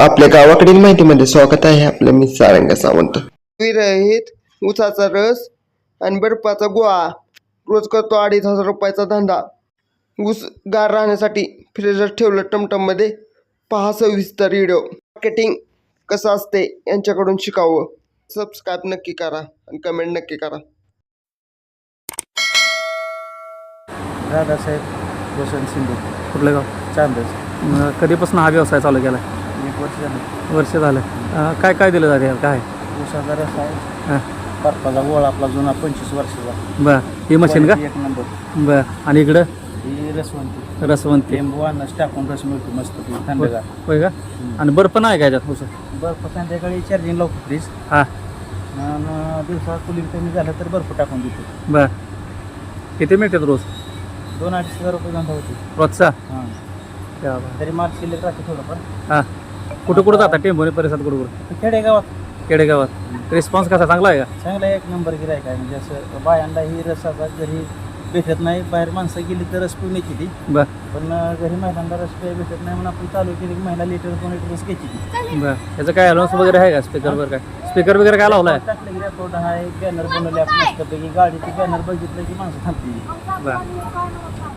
आपल्या गावाकडील माहितीमध्ये स्वागत आहे आपलं मी सारंग सावंत. विरहित उसाचा रस आणि बर्फाचा गोळा रोज करतो अडीच हजार रुपयाचा धंदा. ऊस गार राहण्यासाठी फ्रीजर ठेवलं टमटममध्ये. पहा सविस्तर व्हिडिओ मार्केटिंग कसं असते यांच्याकडून शिकावं. सबस्क्राईब नक्की करा आणि कमेंट नक्की करा. दादासाहेब वसंत शिंदे कुठलं गाव? मग कधीपासून हा व्यवसाय चालू केला वर्ष झालं. वर्ष झालं. अं, काय काय दिलं जाते यात? काय? उसाचा रस आहे. हां. बर्फाचा गोळा आपला जुना पंचवीस वर्षाचा. बर. ही मशीन का? एक नंबर बर. आणि इकडं? ही रसवंती. रसवंती. लिंबू अन्नच टाकून रस मिळतो मस्त थंडगार. होय का? आणि बर्फ नाही काय याच्यात? हुसं बर्फ संध्याकाळी चार्जिंग लावतो फ्रीज हां. आणि दिवसा कुलिंग कमी झालं तर बर्फ टाकून देतो. बर. किती मिळतात रोज? दोन अडीच हजार रुपये धंदा होते. रोजचा? हां. तरी माल शिल्लक राहते थोडंफार. हां. कुठं कुठं जातात टेंबोनी परिसरात कुठं कुठं? खेडेगावात. खेडेगावात. रिस्पॉन्स कसा? चांगला आहे का? चांगला एक नंबर गिरायक आहे. म्हणजे असं बायांना ही रसाचा घरी भेटत नाही. बाहेर माणसं गेली तर रस पिऊन येते ती. बर. पण अं, घरी महिलांना रस काही भेटत नाही म्हणून आपण चालू केली की महिला लिटर दोन लिटर रस घ्यायची ती. बर. याचं काय अलाउन्स वगैरे आहे का? स्पीकर वगैरे काय? स्पीकर वगैरे काय लावला आहे टाकलं की रेकॉर्ड हा एक बॅनर बनवले आपण मस्तपैकी. गाडीचे बॅनर बघितलं की माणसं थांबतील. बर.